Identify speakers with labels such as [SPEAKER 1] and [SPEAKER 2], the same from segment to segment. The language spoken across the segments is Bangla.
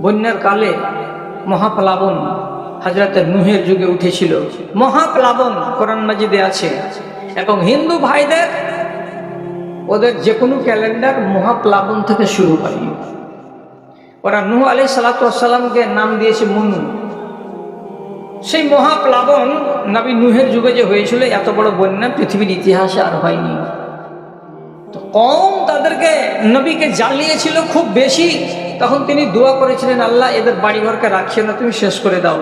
[SPEAKER 1] বন্যার কালে মহাপ্লাবন হাজরাতের নুহের যুগে উঠেছিল। মহাপ্লাবন কোরআন মাজিদে আছে এবং হিন্দু ভাইদের ওদের যে কোনো ক্যালেন্ডার মহাপ্লাবন থেকে শুরু হয়। ওরা নুহ আলি সালাতামকে নাম দিয়েছে মনু। সেই মহাপ্লাবন নবী নুহের যুগে যে হয়েছিল, এত বড় বন্যা পৃথিবীর ইতিহাসে আর হয়নি। কম তাদেরকে নবীকে জ্বালিয়েছিল খুব বেশি, তখন তিনি দোয়া করেছিলেন, আল্লাহ, এদের বাড়িঘরকে রাখিয়ে না, তুমি শেষ করে দাও।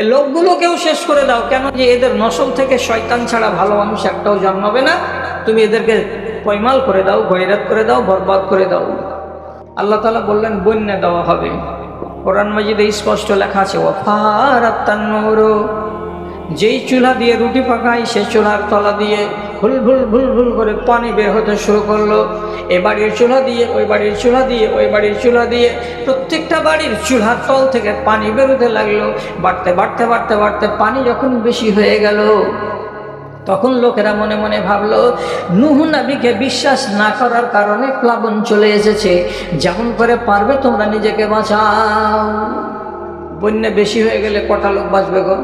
[SPEAKER 1] লোকগুলোকেও শেষ করে দাও, কেন যে এদের নসল থেকে শয়তান ছাড়া ভালো মানুষ একটাও জন্মাবে না। তুমি এদেরকে পয়মাল করে দাও গৈরাত করে দাও, বরবাদ করে দাও। আল্লাহ তালা বললেন, বন্যা দেওয়া হবে। কোরআন মাজিদে স্পষ্ট লেখা আছে ওফার যেই চুলা দিয়ে রুটি পাকাই সে চুলার তলা দিয়ে ভুল ভুল ভুল ভুল করে পানি বের হতে শুরু করল। এ বাড়ির চুলা দিয়ে, ওই বাড়ির চুলা দিয়ে, ওই বাড়ির চুলা দিয়ে প্রত্যেকটা বাড়ির চুলার তল থেকে পানি বেরোতে লাগল। বাড়তে বাড়তে বাড়তে বাড়তে পানি যখন বেশি হয়ে গেল, তখন লোকেরা মনে মনে ভাবলো, নুহু নাবিকে বিশ্বাস না করার কারণে প্লাবন চলে এসেছে। যেমন করে পারবে তোমরা নিজেকে বাঁচাও। বন্যা বেশি হয়ে গেলে কটা লোক বাঁচবে গো?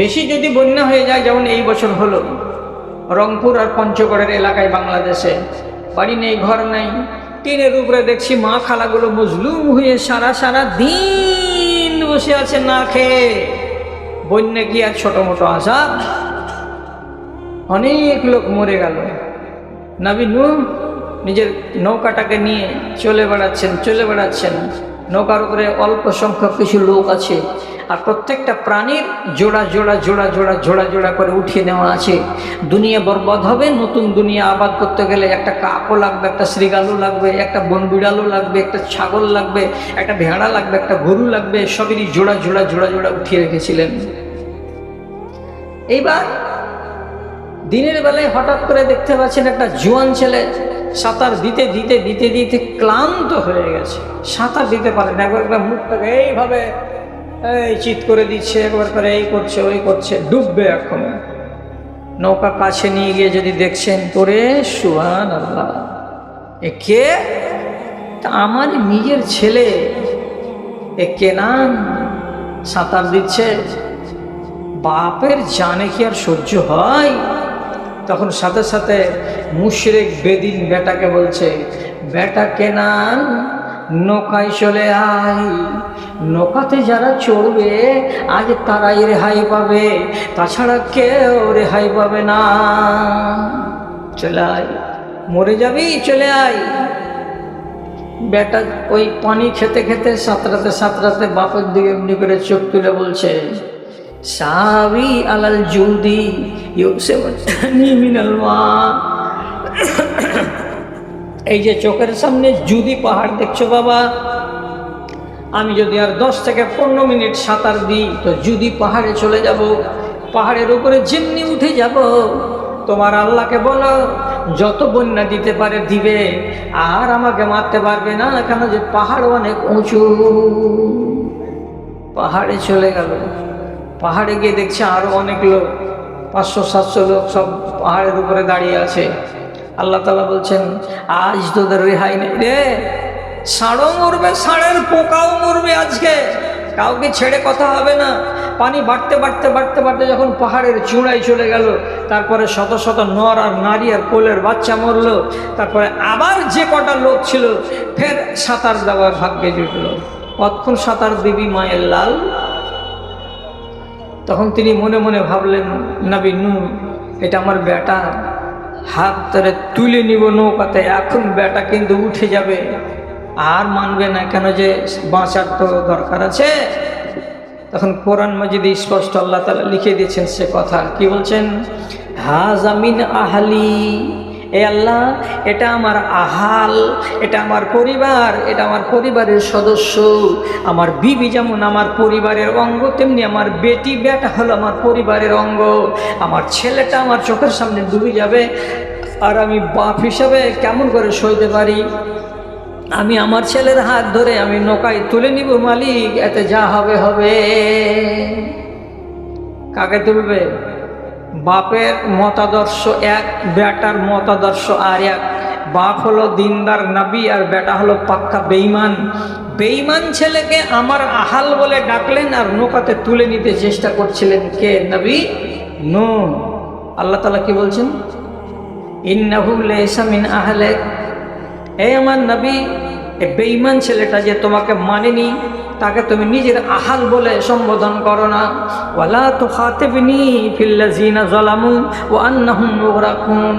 [SPEAKER 1] বেশি যদি বন্যা হয়ে যায়, যেমন এই বছর হলো, রংপুর আর পঞ্চগড়ের এলাকায় বাংলাদেশে, বাড়ি নেই, ঘর নেই, টিনের উপরে দেখছি মা খালাগুলো মজলুম হয়ে সারা সারা দিন বসে আছে না খেয়ে। বন্যা কি আর ছোট মোটো আসাদ অনেক লোক মরে গেল। নবী নূহ নিজের নৌকাটাকে নিয়ে চলে বেড়াচ্ছেন চলে বেড়াচ্ছেন। নৌকার উপরে অল্প সংখ্যক কিছু লোক আছে আর প্রত্যেকটা প্রাণীর জোড়া জোড়া জোড়া জোড়া জোড়া জোড়া করে উঠিয়ে নেওয়া আছে। দুনিয়া বরবাদ হবে, নতুন দুনিয়া আবাদ করতে গেলে একটা কাকও লাগবে, একটা শ্রীগালু লাগবে, একটা বনবিড়ালও লাগবে, একটা ছাগল লাগবে, একটা ভেড়া লাগবে, একটা গরু লাগবে, সবেরই জোড়া জোড়া জোড়া জোড়া উঠিয়ে রেখেছিলেন। এইবার দিনের বেলায় হঠাৎ করে দেখতে পাচ্ছেন একটা জোয়ান ছেলে সাঁতার দিতে দিতে দিতে দিতে ক্লান্ত হয়ে গেছে। সাঁতার দিতে পারে না। একবার একবার মুখটাকে এইভাবে, এই চিৎ করে দিচ্ছে, একবার করে এই করছে, ওই করছে, ডুববে এখন নৌকা কাছে নিয়ে গিয়ে যদি দেখছেন, তোরে সুহান আল্লাহ এ কে? তা আমার নিজের ছেলে। এ কেনান সাঁতার দিচ্ছে। বাপের জানে কি আর সহ্য হয়? তখন সাথে সাথে মুশরেক বেদিন বেটাকে বলছে, বেটা কেনান, নৌকায় চলে আয়। নৌকাতে যারা চড়বে, আজ তারাই রেহাই পাবে। তাছাড়া কেউ রেহাই পাবে না। চলে আয়। মরে যাবি, চলে আয়। বেটা ওই পানি খেতে খেতে সাঁতরাতে সাঁতরাতে বাপের দিকে এমনি করে চোখ তুলে বলছে সাবি আলাল জুদি মিনাল মা এই যে চোখের সামনে জুদি পাহাড় দেখছ বাবা, আমি যদি আর দশ থেকে পনেরো মিনিট সাঁতার দিই, তো যদি পাহাড়ে চলে যাব, পাহাড়ের উপরে যেমনি উঠে যাব, তোমার আল্লাহকে বলো, যত বন্যা দিতে পারে দিবে, আর আমাকে মারতে পারবে না, কেন যে পাহাড় অনেক উঁচু। পাহাড়ে চলে গেল। পাহাড়ে গিয়ে দেখছে আরও অনেক লোক, পাঁচশো, সাতশো লোক সব পাহাড়ের উপরে দাঁড়িয়ে আছে। আল্লাহ তালা বলছেন, আজ তোদের রেহাই নেই রে। ষাঁড়ও মরবে, ষাঁড়ের পোকাও মরবে আজকে। কাউকে ছেড়ে কথা হবে না। পানি বাড়তে বাড়তে বাড়তে বাড়তে যখন পাহাড়ের চূড়ায় চলে গেল, তারপরে শত শত নর আর নারী আর কোলের বাচ্চা মরলো। তারপরে আবার যে কটা লোক ছিল, ফের সাঁতার দেওয়ার ভাগ্যে জুটল। কতক্ষণ সাঁতার দিবি মায়ের লাল তখন তিনি মনে মনে ভাবলেন, নবী নু এটা আমার বেটা। হাত ধরে তুলে নিব নৌকাতে, এখন বেটা কিন্তু উঠে যাবে। আর মানবে না কেন যে বাঁচার তো দরকার আছে? তখন কোরআন মজিদে স্পষ্ট আল্লাহ তালা লিখে দিয়েছেন সে কথা। কি বলছেন? হাজামিন আহালি এ আল্লাহ, এটা আমার আহাল, এটা আমার পরিবার, এটা আমার পরিবারের সদস্য। আমার বিবি যেমন আমার পরিবারের অঙ্গ, তেমনি আমার বেটি বেটা হলো আমার পরিবারের অঙ্গ। আমার ছেলেটা আমার চোখের সামনে ডুবে যাবে, আর আমি বাপ হিসাবে কেমন করে সইতে পারি? আমি আমার ছেলের হাত ধরে আমি নৌকায় তুলে নিব, মালিক, এতে যা হবে হবে। কাকে তুলবে? বাপের মতাদর্শ এক, বেটার মতাদর্শ আর এক। বাপ হলো দিনদার নবী আর বেটা হলো পাক্কা বেইমান বেঈমান ছেলেকে আমার আহাল বলে ডাকলেন আর নৌকাতে তুলে নিতে চেষ্টা করছিলেন কে নবী? নো আল্লাহ তালা কি বলছেন? ইন্নাহু লেসা মিন আহলেক। হে আমার নবী এ বেঈমান ছেলেটা যে তোমাকে মানেনি, তাকে তুমি নিজের আহাল বলে সম্বোধন করো না। ওয়ালা তো খাতেবিনি ফিল্লাজিনা জলামু ও আন্নাহুম মুগরাকুন।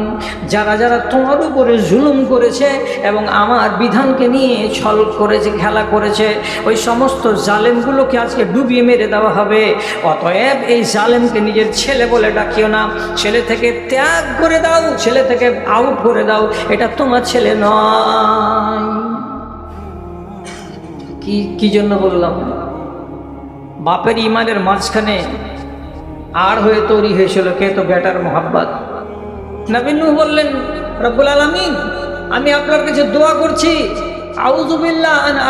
[SPEAKER 1] যারা যারা তোমার উপরে জুলুম করেছে এবং আমার বিধানকে নিয়ে ছল করেছে, খেলা করেছে, ওই সমস্ত জালেমগুলোকে আজকে ডুবিয়ে মেরে দেওয়া হবে। অতএব এই জালেমকে নিজের ছেলে বলে ডাকিও না। ছেলে থেকে ত্যাগ করে দাও, ছেলে থেকে আউট করে দাও। এটা তোমার ছেলে নয়। কি কি জন্য বললাম? বাপের ইমানের মাঝখানে আর হয়ে তৈরি হয়েছিল কে তো বেটার মোহাব্বত? নবীন বললেন, রব্বুল আলমিন, আমি আপনার কাছে দোয়া করছি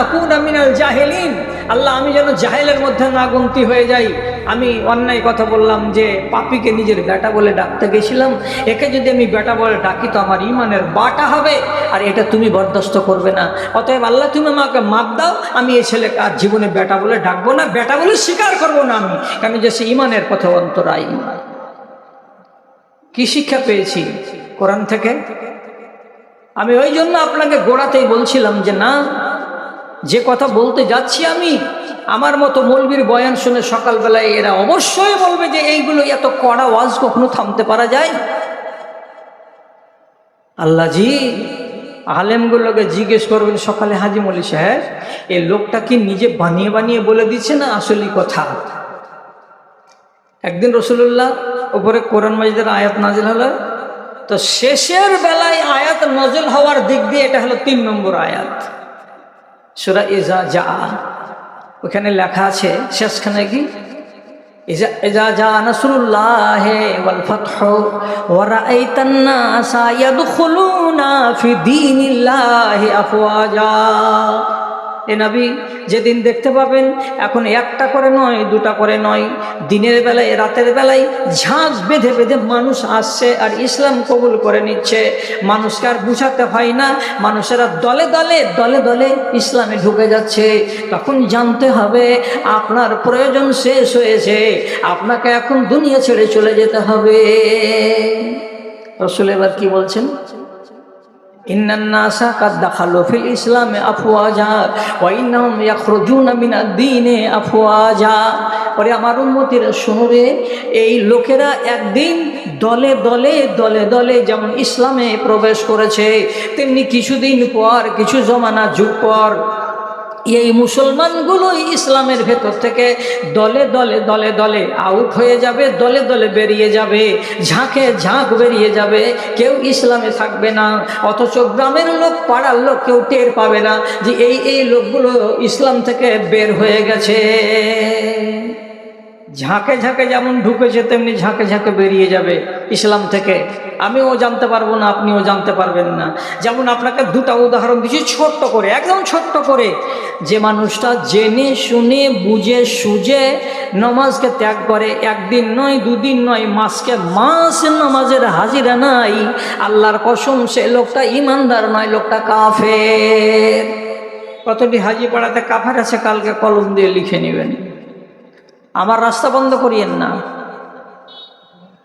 [SPEAKER 1] আকুন আমিনাল জাহেলিন। আল্লাহ, আমি যেন জাহেলের মধ্যে না হয়ে যাই। আমি অন্যায় কথা বললাম যে পাপিকে নিজের বেটা বলে ডাকতে গেছিলাম। একে যদি আমি বেটা বলে ডাকি তো আমার ইমানের বাটা হবে, আর এটা তুমি বরদাস্ত করবে না। অতএব আল্লাহ, তুমি আমাকে মাপ দাও। আমি এই ছেলেকে আর জীবনে বেটা বলে ডাকবো না, বেটা বলে স্বীকার করব না আমি। কেন যে সে ইমানের পথে অন্তরাই কি শিক্ষা পেয়েছি কোরআন থেকে? আমি ওই জন্য আপনাকে গোড়াতেই বলছিলাম যে না, যে কথা বলতে যাচ্ছি আমি, আমার মতো মৌলবীর বয়ান শুনে সকালবেলায় এরা অবশ্যই বলবে যে এইগুলো এত কড়া ওয়াজ কখনো থামতে পারা যায়? আল্লাহ জি আলেমগুলোকে জিজ্ঞেস করবেন সকালে হাজি মলি সাহেব এই লোকটা কি নিজে বানিয়ে বানিয়ে বলে দিচ্ছে না আসলি কথা? একদিন রসুল্লাহ উপরে কোরআন মাজিদের আয়াত নাজিল হলো। তো শেষের বেলায় আয়াত নজল হওয়ার দিক দিয়ে এটা হলো তিন নম্বর আয়াত। সুরা ইজা যা ওখানে লেখা আছে, শেষখানে কি? আফওয়াজা। এ নবী, যেদিন দেখতে পাবেন, এখন একটা করে নয়, দুটা করে নয়। দিনের বেলায়, রাতের বেলায় ঝাঁক বেঁধে বেঁধে মানুষ আসছে আর ইসলাম কবুল করে নিচ্ছে। মানুষকে আর বুঝাতে হয় না, মানুষেরা দলে দলে দলে দলে ইসলামে ঢুকে যাচ্ছে। তখন জানতে হবে, আপনার প্রয়োজন শেষ হয়েছে, আপনাকে এখন দুনিয়া ছেড়ে চলে যেতে হবে। রসুল এবার কি বলছেন? ফিল ইসলামে ওরে আমার এই লোকেরা একদিন দলে দলে দলে দলে যেমন ইসলামে প্রবেশ করেছে, তেমনি কিছুদিন পর, কিছু জমানা যুগ পর এই মুসলমানগুলোই ইসলামের ভেতর থেকে দলে দলে দলে দলে আউট হয়ে যাবে, দলে দলে বেরিয়ে যাবে, ঝাঁকে ঝাঁক বেরিয়ে যাবে। কেউ ইসলামে থাকবে না, অথচ গ্রামের লোক, পাড়ার লোক কেউ টের পাবে না যে এই এই লোকগুলো ইসলাম থেকে বের হয়ে গেছে। ঝাঁকে ঝাঁকে যেমন ঢুকেছে, তেমনি ঝাঁকে ঝাঁকে বেরিয়ে যাবে ইসলাম থেকে। আমিও জানতে পারব না, আপনিও জানতে পারবেন না। যেমন আপনাকে দুটা উদাহরণ দিচ্ছি, ছোট্ট করে, একদম ছোট্ট করে। যে মানুষটা জেনে শুনে, বুঝে সুঝে নমাজকে ত্যাগ করে, একদিন নয়, দুদিন নয়, মাসকে মাস নমাজের হাজিরা নাই। আল্লাহর কসম, সে লোকটা ইমানদার নয়, লোকটা কাফের। কতটি হাজি পাড়াতে কাফের আছে, কালকে কলম দিয়ে লিখে নেবেন। আমার রাস্তা বন্ধ করিয়েন না।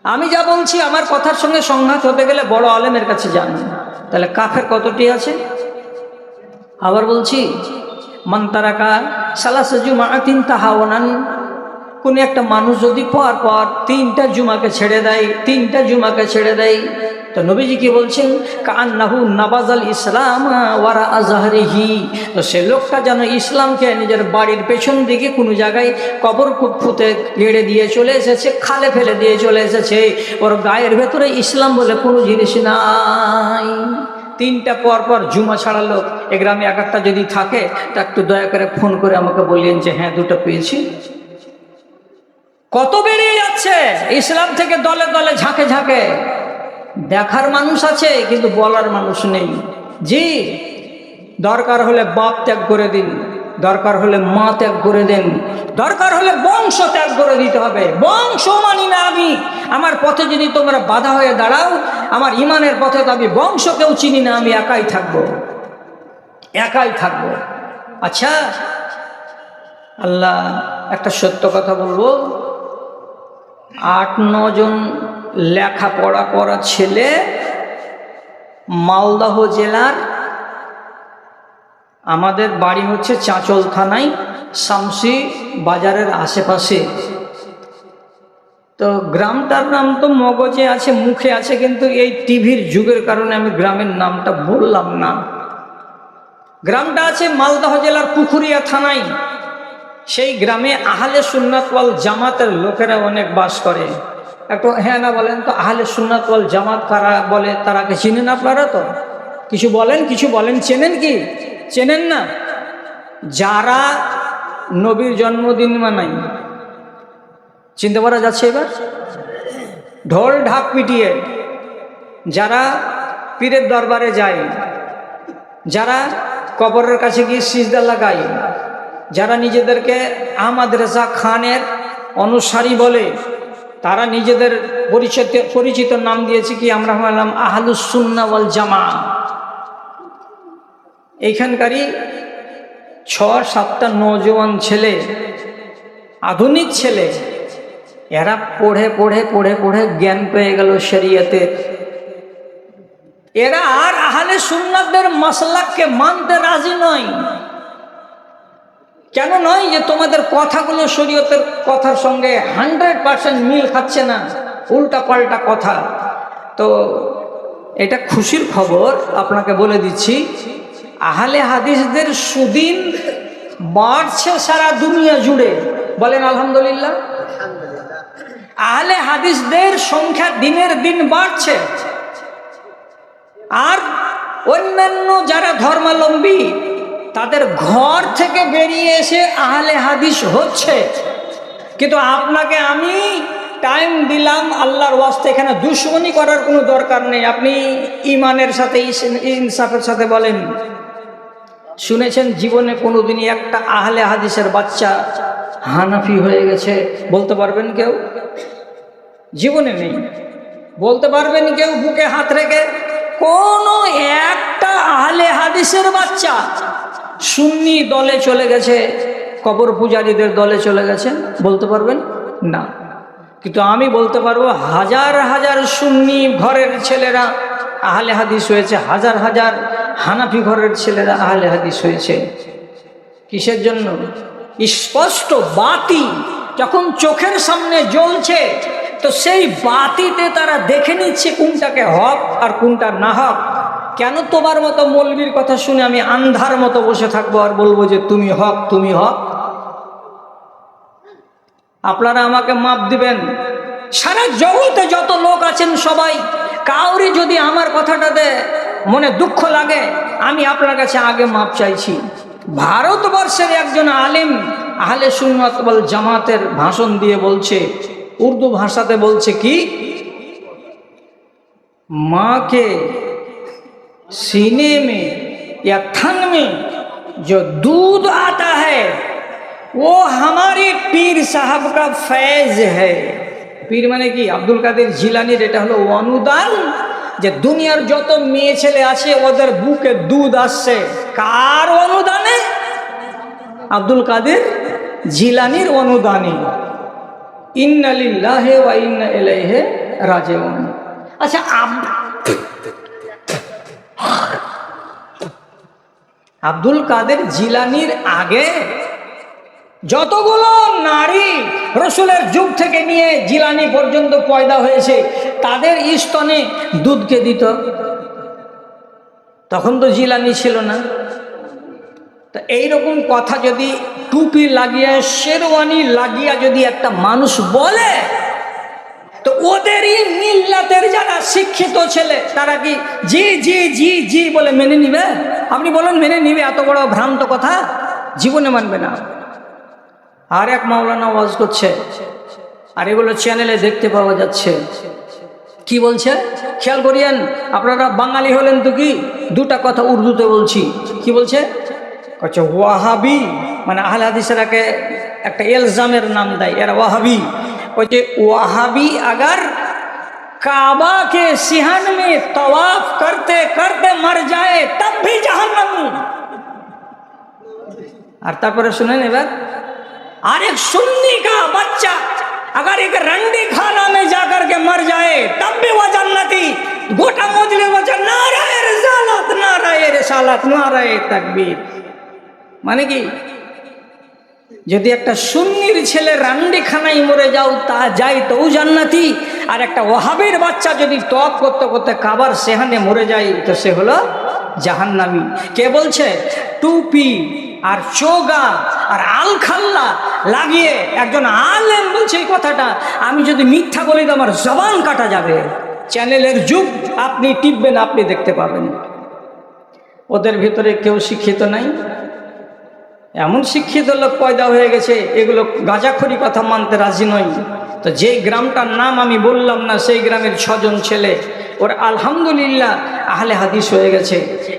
[SPEAKER 1] আমি যা বলছি আমার কথার সঙ্গে সংঘাত হতে গেলে বড় আলেমের কাছে যান। তাহলে কাফের কতটি আছে? আবার বলছি মন্তারাকা সালাসা জুমা তিন তাহাওয়ানান। কোন একটা মানুষ যদি পর পর তিনটা জুমাকে ছেড়ে দেয়, তিনটা জুমাকে ছেড়ে দেয় তো নবীজি কি বলছেন কান্নাহু নবাজাল ইসলাম ওয়ারা আজহারিহি। তো সে লোকটা যেন ইসলামকে নিজের বাড়ির পেছন দিকে কোনো জায়গায় কবর ফুতে গেড়ে দিয়ে চলে এসেছে, খালে ফেলে দিয়ে চলে এসেছে। ওর গায়ের ভেতরে ইসলাম বলে কোনো জিনিস নাই। তিনটা পর পর জুমা ছাড়া লোক এ গ্রামে এক একটা যদি থাকে, তা একটু দয়া করে ফোন করে আমাকে বললেন যে হ্যাঁ দুটো পেয়েছি। কত বেরিয়ে যাচ্ছে, ইসলাম থেকে দলে দলে ঝাঁকে ঝাঁকে। দেখার মানুষ আছে, কিন্তু বলার মানুষ নেই। জি, দরকার হলে বাপ ত্যাগ করে দিন, দরকার হলে মা ত্যাগ করে দেন, দরকার হলে বংশ ত্যাগ করে দিতে হবে। বংশ মানি না আমি। আমার পথে যদি তোমরা বাধা হয়ে দাঁড়াও, আমার ইমানের পথে তো আমি বংশকেও চিনি না, আমি একাই থাকব। একাই থাকব। আচ্ছা আল্লাহ একটা সত্য কথা বলব। আট জন লেখাপড়া করা ছেলে মালদহ জেলার, আমাদের বাড়ি হচ্ছে চাঁচল থানায়, শামসি বাজারের আশেপাশে। তো গ্রামটার নাম তো মগজে আছে, মুখে আছে, কিন্তু এই টিভির যুগের কারণে আমি গ্রামের নামটা বললাম না। গ্রামটা আছে মালদহ জেলার পুকুরিয়া থানায়। সেই গ্রামে আহলে সুন্নাতওয়াল জামাতের লোকেরা অনেক বাস করে। একটু হ্যাঁ না বলেন, তো আহলে সুন্নাতওয়াল জামাত কারা বলে তারাকে চিনেন আপনারা তো? কিছু বলেন কিছু বলেন, চেনেন কি? চেনেন না? যারা নবীর জন্মদিন মানাই চিনতে পারা যাচ্ছে এবার? ঢোল ঢাক পিটিয়ে যারা পীরের দরবারে যায়, যারা কবরের কাছে গিয়ে সিজদা লাগায়, যারা নিজেদেরকে আহমদ রেজা খানের অনুসারী বলে তারা নিজেদের পরিচিত পরিচিত নাম দিয়েছে কি, আমরা হলাম আহলুসুন্না ওয়াল জামা। এইখানকারই ছ সাতটা নজওয়ান ছেলে, আধুনিক ছেলে, এরা পড়ে পড়ে পড়ে পড়ে জ্ঞান পেয়ে গেল শরীয়তের এরা আর আহলে সুন্নাতদের মাসলাককে মানতে রাজি নয়। কেন নয় যে তোমাদের কথাগুলো শরীয়তের কথার সঙ্গে হান্ড্রেড পার্সেন্ট মিল খাচ্ছে না? উল্টা পাল্টা কথা। তো এটা খুশির খবর, আপনাকে বলে দিচ্ছি। আহলে হাদিসদের সুদিন বাড়ছে সারা দুনিয়া জুড়ে। বলেন আলহামদুলিল্লাহ। আহলে হাদিসদের সংখ্যা দিনের দিন বাড়ছে। আর অন্যান্য যারা ধর্মাবলম্বী তাদের ঘর থেকে বেরিয়ে এসে আহলে হাদিস হচ্ছে। কিন্তু আপনাকে আমি টাইম দিলাম আল্লাহর ওয়াস্তে, এখানে দুশ্মনী করার কোনো দরকার নেই। আপনি ইমানের সাথে, ইনসাফের সাথে বলেন। শুনেছেন জীবনে কোনোদিনই একটা আহলে হাদিসের বাচ্চা হানাফি হয়ে গেছে? বলতে পারবেন কেউ? জীবনে নেই। বলতে পারবেন কেউ? বুকে হাত রেখে? কোনো একটা আহলে হাদিসের বাচ্চা সুন্নি দলে চলে গেছে, কবর পূজারীদের দলে চলে গেছে, বলতে পারবেন? না। কিন্তু আমি বলতে পারব, হাজার হাজার সুন্নি ঘরের ছেলেরা আহলে হাদিস হয়েছে, হাজার হাজার হানাফি ঘরের ছেলেরা আহলে হাদিস হয়েছে। কিসের জন্য? স্পষ্ট বাতি যখন চোখের সামনে জ্বলছে, তো সেই বাতিতে তারা দেখে নিচ্ছে কোনটাকে হক আর কোনটা না হক। কেন তোমার মতো মৌলবীর কথা শুনে আমি আন্ধার মতো বসে থাকব আর বলব যে তুমি হক তুমি হক? আপনারা আমাকে মাপ দিবেন। সারা জগতে যত লোক আছেন সবাই, কাউরি যদি আমার কথাটাতে মনে দুঃখ লাগে, আমি আপনার কাছে আগে মাপ চাইছি। ভারতবর্ষের একজন আলিম আহলে সুন্নতবল জামাতের ভাষণ দিয়ে বলছে, উর্দু ভাষাতে বলছে কি? के सीने में या थन में जो दूध आता है वो हमारे पीर साहब का फैज है পীর মানে কি আব্দুল কাদের জিলানির এটা হলো অনুদান যে দুনিয়ার যত মেয়ে ছেলে আছে ওদের বুকে দুধ আসছে কার অনুদানে আব্দুল কাদের জিলানির অনুদানে ইন্নালিল্লাহে ওয়া ইন্না ইলাইহি রাজিউন আচ্ছা আব- আব্দুল কাদের জিলানির আগে যতগুলো নারী রসুলের যুগ থেকে নিয়ে জিলানি পর্যন্ত পয়দা হয়েছে, তাদের স্তনে দুধকে দিত। তখন তো জিলানি ছিল না। তা এইরকম কথা যদি টুপি লাগিয়ে, শেরওয়ানি লাগিয়া যদি একটা মানুষ বলে তো ওদেরই মিল্লাতের যারা শিক্ষিত ছেলে, তারা কি জি জি জি জি বলে মেনে নিবে? আপনি বলুন, মেনে নিবে? এত বড় ভ্রান্ত কথা? জীবনে মানবে না। আর এক মাওলানা ওয়াজ করছে, আর এগুলো চ্যানেলে দেখতে পাওয়া যাচ্ছে। কি বলছে? খেয়াল করিয়েন, আপনারা বাঙালি হলেন তো কি? দুটা কথা উর্দুতে বলছি। কি বলছে? আচ্ছা ওয়াহাবি মানে আহলে হাদিসেরাকে একটা এলজামের নাম দেয়, এরা ওয়াহাবি। বলছে ওয়াহাবি अगर काबा के सिहन में तवाफ करते करते मर जाए तब भी जहन्नमी আর তারপরে শুনেন এবার আর এক सुन्नी का बच्चा अगर एक रंडी खाना में जाकर के मर जाए तब भी वो जन्नती गोटा मजले बच्चा नाराय रिसालत नाराय रिसालत नाराय तकबीर মানে কি যদি একটা সুন্নির ছেলে রান্ডি খানায় মরে যাও, তা যাই তো জান্নাতি। আর একটা ওহাবের বাচ্চা যদি তপ করতে করতে কাবার সেহানে মরে যায়, তো সে হলো জাহান্নামি। কে বলছে? টুপি আর চোগা আর আলখাল্লা লাগিয়ে একজন আলেম বলছে এই কথাটা। আমি যদি মিথ্যা বলি তো আমার জবান কাটা যাবে। চ্যানেলের যুগ, আপনি টিপবেন, আপনি দেখতে পাবেন। ওদের ভিতরে কেউ শিক্ষিত নাই। এমন শিক্ষিত লোক পয়দা হয়ে গেছে, এগুলো গাঁজাখড়ি কথা মানতে রাজি নয় তো যেই গ্রামটার নাম আমি বললাম না, সেই গ্রামের ছজন ছেলে ওর আলহামদুলিল্লাহ আহলে হাদিস হয়ে গেছে।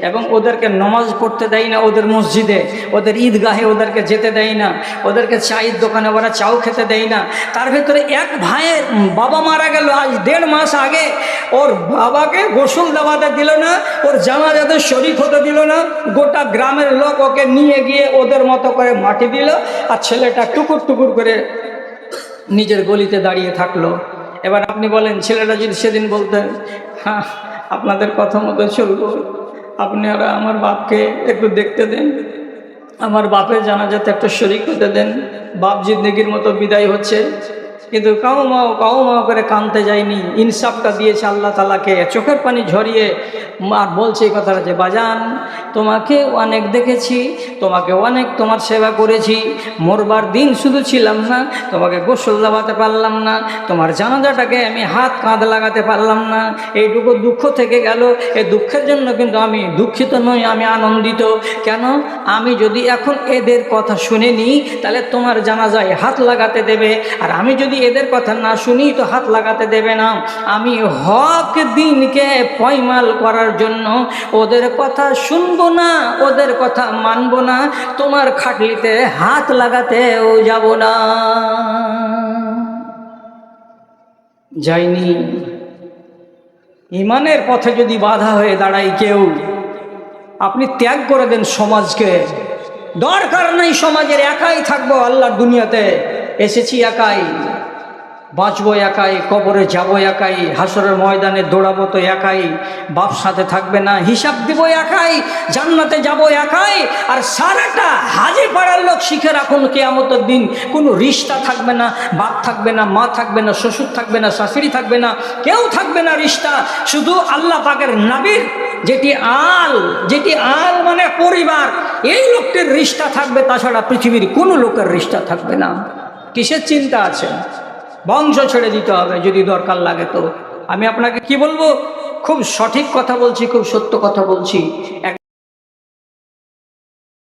[SPEAKER 1] এবং ওদেরকে নমাজ পড়তে দেয় না ওদের মসজিদে, ওদের ঈদগাহে ওদেরকে যেতে দেয় না, ওদেরকে চায়ের দোকানে ওরা চাও খেতে দেয় না। তার ভেতরে এক ভাইয়ের বাবা মারা গেল আজ দেড় মাস আগে। ওর বাবাকে গোসল দেওয়াতে দিল না, ওর জানাজাতে শরিক হতে দিল না, গোটা গ্রামের লোক ওকে নিয়ে গিয়ে ওদের মতো করে মাটি দিল আর ছেলেটা টুকুর টুকুর করে নিজের গলিতে দাঁড়িয়ে থাকল। এবার আপনি বলেন, ছেলেটা যদি সেদিন বলতেন হ্যাঁ আপনাদের কথা মতো চলবো। আপনারা আমার বাপকে একটু দেখতে দেন। আমার বাপের জানাজাতে একটা শরিক হতে দেন। বাপ জিন্দগির মতো বিদায় হচ্ছে। কিন্তু কাউ মাও কাউ মাও করে কানতে যায়নি। ইনসাফটা দিয়েছে আল্লাহ তালাকে চোখের পানি ঝরিয়ে আর বলছে এই কথাটা যে, বাজান, তোমাকে অনেক দেখেছি, তোমাকে অনেক তোমার সেবা করেছি। মরবার দিন শুধু ছিলাম না, তোমাকে গোসল লাগাতে পারলাম না, তোমার জানাজাটাকে আমি হাত কাঁধ লাগাতে পারলাম না। এইটুকু দুঃখ থেকে গেল। এই দুঃখের জন্য কিন্তু আমি দুঃখিত নই, আমি আনন্দিত। কেন? আমি যদি এখন এদের কথা শুনে নিই, তাহলে তোমার জানাজায় হাত লাগাতে দেবে। আর আমি যদি এদের কথা না শুনি তো হাত লাগাতে দেবে না। আমি হক দিনকে পয়মাল করার জন্য ওদের কথা শুনব না, ওদের কথা মানবো না, তোমার খাটলিতে হাত লাগাতেও যাব না। যাইনি। ইমানের পথে যদি বাধা হয়ে দাঁড়ায় কেউ, আপনি ত্যাগ করে দেন সমাজকে। দরকার নাই সমাজের একাই থাকব আল্লাহর দুনিয়াতে। এসেছি একাই। বাঁচবো একাই, কবরে যাব একাই, হাসরের ময়দানে দৌড়াবো তো একাই, বাপ সাথে থাকবে না, হিসাব দিব একাই, জান্নাতে যাব একাই, আর সারাটা হাজে পাড়ার লোক শিখে রাখুন কেয়ামতের দিন, কোনো রিস্তা থাকবে না, বাপ থাকবে না, মা থাকবে না, শ্বশুর থাকবে না, শাশুড়ি থাকবে না, কেউ থাকবে না রিস্তা, শুধু আল্লাহ পাকের নাবির যেটি আল যেটি আল মানে পরিবার, এই লোকটির রিস্তা থাকবে, তাছাড়া পৃথিবীর কোনো লোকের রিস্তা থাকবে না। কিসের চিন্তা আছে? বংশ ছেড়ে দিতে হবে যদি দরকার লাগে তো। আমি আপনাকে কি বলব? খুব সঠিক কথা বলছি, খুব সত্য কথা বলছি। এক